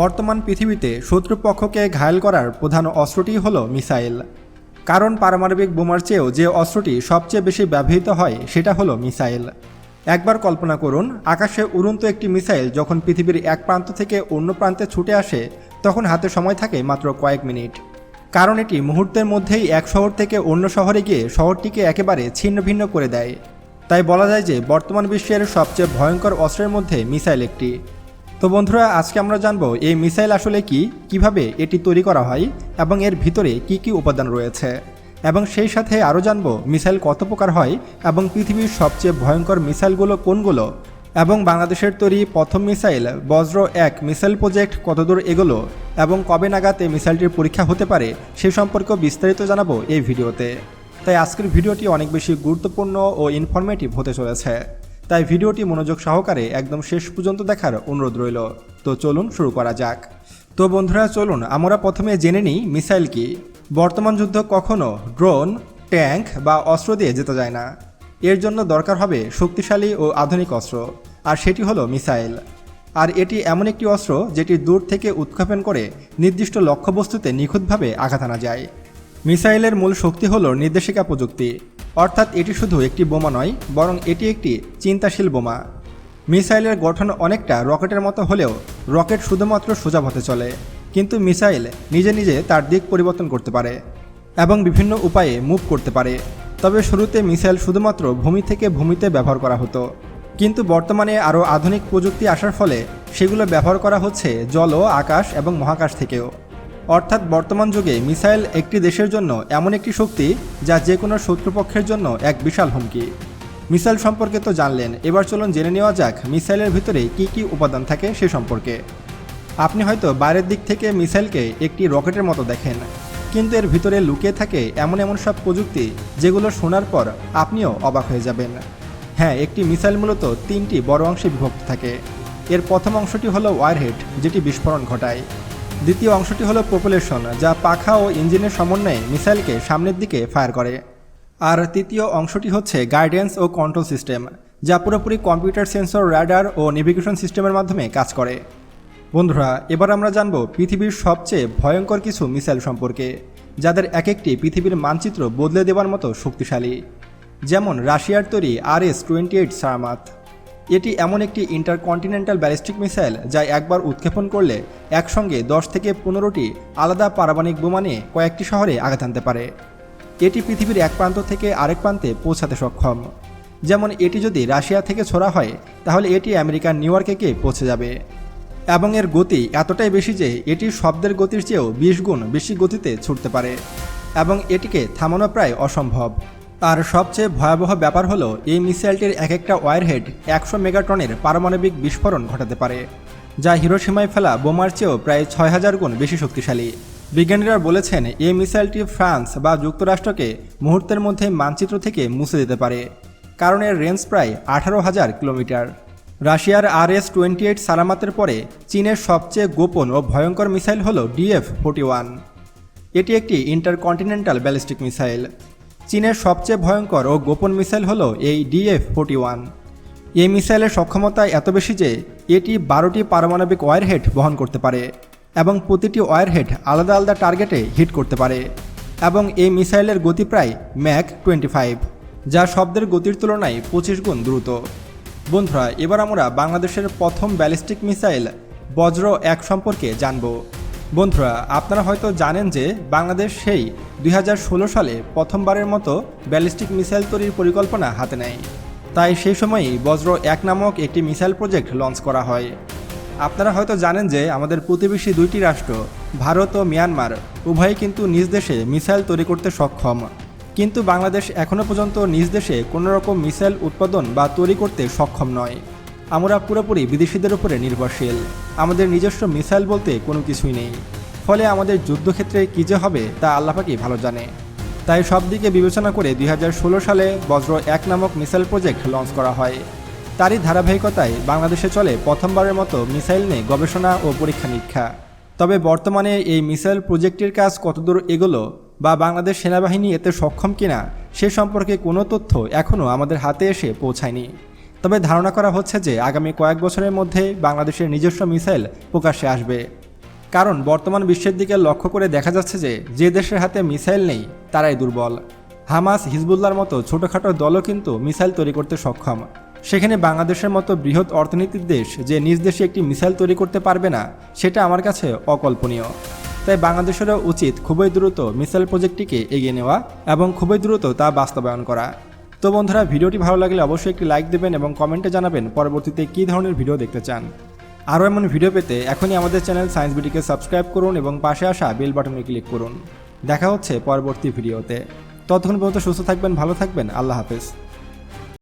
বর্তমান পৃথিবীতে শত্রুপক্ষকে ঘায়েল করার প্রধান অস্ত্রটি হল মিসাইল। কারণ পারমাণবিক বোমার চেয়েও যে অস্ত্রটি সবচেয়ে বেশি ব্যবহৃত হয়, সেটা হলো মিসাইল। একবার কল্পনা করুন, আকাশে উড়ন্ত একটি মিসাইল যখন পৃথিবীর এক প্রান্ত থেকে অন্য প্রান্তে ছুটে আসে, তখন হাতে সময় থাকে মাত্র কয়েক মিনিট। কারণ এটি মুহূর্তের মধ্যেই এক শহর থেকে অন্য শহরে গিয়ে শহরটিকে একেবারে ছিন্ন ভিন্ন করে দেয়। তাই বলা যায় যে বর্তমান বিশ্বের সবচেয়ে ভয়ঙ্কর অস্ত্রের মধ্যে মিসাইল একটি। তো বন্ধুরা, আজকে আমরা জানব এই মিসাইল আসলে কি, কীভাবে এটি তৈরি করা হয় এবং এর ভিতরে কি কি উপাদান রয়েছে। এবং সেই সাথে আরও জানব মিসাইল কত প্রকার হয় এবং পৃথিবীর সবচেয়ে ভয়ঙ্কর মিসাইলগুলো কোনগুলো। এবং বাংলাদেশের তৈরি প্রথম মিসাইল, বজ্র এক মিসাইল প্রজেক্ট কতদূর এগোলো এবং কবে নাগাদ এই মিসাইলটির পরীক্ষা হতে পারে, সে সম্পর্কেও বিস্তারিত জানাব এই ভিডিওতে। তাই আজকের ভিডিওটি অনেক বেশি গুরুত্বপূর্ণ ও ইনফরমেটিভ হতে চলেছে। তাই ভিডিওটি মনোযোগ সহকারে একদম শেষ পর্যন্ত দেখার অনুরোধ রইল। তো চলুন শুরু করা যাক। তো বন্ধুরা, চলুন আমরা প্রথমে জেনে নিই মিসাইল কি। বর্তমান যুদ্ধ কখনো ড্রোন, ট্যাঙ্ক বা অস্ত্র দিয়ে যেতে যায় না। এর জন্য দরকার হবে শক্তিশালী ও আধুনিক অস্ত্র, আর সেটি হলো মিসাইল। আর এটি এমন একটি অস্ত্র যেটি দূর থেকে উৎক্ষেপণ করে নির্দিষ্ট লক্ষ্যবস্তুতে নিখুঁতভাবে আঘাত আনা যায়। মিসাইলের মূল শক্তি হল নির্দেশিকা প্রযুক্তি। অর্থাৎ এটি শুধু একটি বোমা নয়, বরং এটি একটি চিন্তাশীল বোমা। মিসাইলের গঠন অনেকটা রকেটের মতো হলেও রকেট শুধুমাত্র সোজা পথে চলে, কিন্তু মিসাইল নিজে নিজে তার দিক পরিবর্তন করতে পারে এবং বিভিন্ন উপায়ে মুভ করতে পারে। তবে শুরুতে মিসাইল শুধুমাত্র ভূমি থেকে ভূমিতে ব্যবহার করা হতো, কিন্তু বর্তমানে আরও আধুনিক প্রযুক্তি আসার ফলে সেগুলো ব্যবহার করা হচ্ছে জল আকাশ এবং মহাকাশ থেকেও। অর্থাৎ বর্তমান যুগে মিসাইল একটি দেশের জন্য এমন একটি শক্তি যা যে কোনো শত্রুপক্ষের জন্য এক বিশাল হুমকি। মিসাইল সম্পর্কে তো জানলেন, এবার চলুন জেনে নেওয়া যাক মিসাইলের ভিতরে কি কি উপাদান থাকে সে সম্পর্কে। আপনি হয়তো বাইরের দিক থেকে মিসাইলকে একটি রকেটের মতো দেখেন, কিন্তু এর ভিতরে লুকিয়ে থাকে এমন এমন সব প্রযুক্তি যেগুলো শোনার পর আপনিও অবাক হয়ে যাবেন। হ্যাঁ একটি মিসাইল মূলত তিনটি বড় অংশে বিভক্ত থাকে। এর প্রথম অংশটি হলো ওয়ারহেড, যেটি বিস্ফোরণ ঘটায়। দ্বিতীয় অংশটি হলো পপুলেশন যা পাখা ও ইঞ্জিনের সমন্বয়ে মিসাইলকে সামনের দিকে ফায়ার করে। আর তৃতীয় অংশটি হচ্ছে গাইডেন্স ও কন্ট্রোল সিস্টেম, যা পুরোপুরি কম্পিউটার সেন্সর র্যাডার ও নেভিগেশন সিস্টেমের মাধ্যমে কাজ করে। বন্ধুরা, এবার আমরা জানব পৃথিবীর সবচেয়ে ভয়ঙ্কর কিছু মিসাইল সম্পর্কে, যাদের এক একটি পৃথিবীর মানচিত্র বদলে দেওয়ার মতো শক্তিশালী। যেমন রাশিয়ার তৈরি R S twenty eight Sarmat. এটি এমন একটি ইন্টারকন্টিনেন্টাল ব্যালিস্টিক মিসাইল যা একবার উৎক্ষেপণ করলে একসঙ্গে দশ থেকে পনেরোটি আলাদা পারমাণবিক বোমা নিয়ে কয়েকটি শহরে আঘাত আনতে পারে। এটি পৃথিবীর এক প্রান্ত থেকে আরেক প্রান্তে পৌঁছাতে সক্ষম। যেমন এটি যদি রাশিয়া থেকে ছোড়া হয়, তাহলে এটি আমেরিকার নিউ ইয়র্কে পৌঁছে যাবে। এবং এর গতি এতটাই বেশি যে এটি শব্দের গতির চেয়েও বিশ গুণ বেশি গতিতে ছুটতে পারে। এবং এটিকে থামানো প্রায় অসম্ভব। আর সবচেয়ে ভয়াবহ ব্যাপার হলো, এই মিসাইলটির এক একটা ওয়ারহেড একশো মেগাটনের পারমাণবিক বিস্ফোরণ ঘটাতে পারে, যা হিরোসীমায় ফেলা বোমার চেয়েও প্রায় ছয় হাজার গুণ বেশি শক্তিশালী। বিজ্ঞানীরা বলেছেন, এই মিসাইলটি ফ্রান্স বা যুক্তরাষ্ট্রকে মুহূর্তের মধ্যে মানচিত্র থেকে মুছে দিতে পারে, কারণ এর রেঞ্জ প্রায় আঠারো হাজার কিলোমিটার। রাশিয়ার আর এস টোয়েন্টি এইট সালামাতের পরে চীনের সবচেয়ে গোপন ও ভয়ঙ্কর মিসাইল হল ডিএফ ফোর্টি ওয়ান। এটি একটি ইন্টারকন্টিনেন্টাল ব্যালিস্টিক মিসাইল। চীনের সবচেয়ে ভয়ঙ্কর ও গোপন মিসাইল হল এই ডিএফ ফোর্টি ওয়ান। এই মিসাইলের সক্ষমতা এত বেশি যে এটি বারোটি পারমাণবিক ওয়ারহেড বহন করতে পারে এবং প্রতিটি ওয়ারহেড আলাদা আলাদা টার্গেটে হিট করতে পারে এবং এই মিসাইলের গতি প্রায় ম্যাক টোয়েন্টি ফাইভ যা শব্দের গতির তুলনায় পঁচিশ গুণ দ্রুত। বন্ধুরা, এবার আমরা বাংলাদেশের প্রথম ব্যালিস্টিক মিসাইল বজ্র এক সম্পর্কে জানব। বন্ধুরা, আপনারা হয়তো জানেন যে বাংলাদেশ সেই দুই হাজার ষোলো সালে প্রথমবারের মতো ব্যালিস্টিক মিসাইল তৈরির পরিকল্পনা হাতে নেয়। তাই সেই সময়ই বজ্র এক নামক একটি মিসাইল প্রজেক্ট লঞ্চ করা হয়। আপনারা হয়তো জানেন যে আমাদের প্রতিবেশী দুইটি রাষ্ট্র, ভারত ও মিয়ানমার, উভয়ই কিন্তু নিজ দেশে মিসাইল তৈরি করতে সক্ষম। কিন্তু বাংলাদেশ এখনও পর্যন্ত নিজ দেশে কোনো রকম মিসাইল উৎপাদন বা তৈরি করতে সক্ষম নয়। আমরা পুরোপুরি বিদেশিদের উপরে নির্ভরশীল। আমাদের নিজস্ব মিসাইল বলতে কোনো কিছুই নেই। ফলে আমাদের যুদ্ধক্ষেত্রে কী যে হবে তা আল্লাপাকেই ভালো জানে। তাই সব দিকে বিবেচনা করে দুই হাজার ষোলো সালে বজ্র এক নামক মিসাইল প্রজেক্ট লঞ্চ করা হয়। তারই ধারাবাহিকতায় বাংলাদেশে চলে প্রথমবারের মতো মিসাইল নিয়ে গবেষণা ও পরীক্ষা নিরীক্ষা। তবে বর্তমানে এই মিসাইল প্রজেক্টের কাজ কতদূর এগোলো বা বাংলাদেশ সেনাবাহিনী এতে সক্ষম কিনা সে সম্পর্কে কোনো তথ্য এখনও আমাদের হাতে এসে পৌঁছায়নি। তবে ধারণা করা হচ্ছে যে আগামী কয়েক বছরের মধ্যে বাংলাদেশের নিজস্ব মিসাইল প্রকাশ্যে আসবে। কারণ বর্তমান বিশ্বের দিকে লক্ষ্য করে দেখা যাচ্ছে যে যে দেশের হাতে মিসাইল নেই, তারাই দুর্বল। হামাস হিজবুল্লার মতো ছোটোখাটো দলও কিন্তু মিসাইল তৈরি করতে সক্ষম। সেখানে বাংলাদেশের মতো বৃহৎ অর্থনীতির দেশ যে নিজ দেশে একটি মিসাইল তৈরি করতে পারবে না, সেটা আমার কাছে অকল্পনীয়। তাই বাংলাদেশেরও উচিত খুবই দ্রুত মিসাইল প্রজেক্টটিকে এগিয়ে নেওয়া এবং খুবই দ্রুত তা বাস্তবায়ন করা। তো বন্ধুরা, ভিডিওটি ভালো লাগলে অবশ্যই একটি লাইক দেবেন এবং কমেন্টে জানাবেন পরবর্তীতে কী ধরনের ভিডিও দেখতে চান। আরও এমন ভিডিও পেতে এখনই আমাদের চ্যানেল সায়েন্স বিটিকে সাবস্ক্রাইব করুন এবং পাশে আসা বেল বাটনে ক্লিক করুন। দেখা হচ্ছে পরবর্তী ভিডিওতে ততক্ষণ পর্যন্ত সুস্থ থাকবেন, ভালো থাকবেন, আল্লাহ হাফেজ।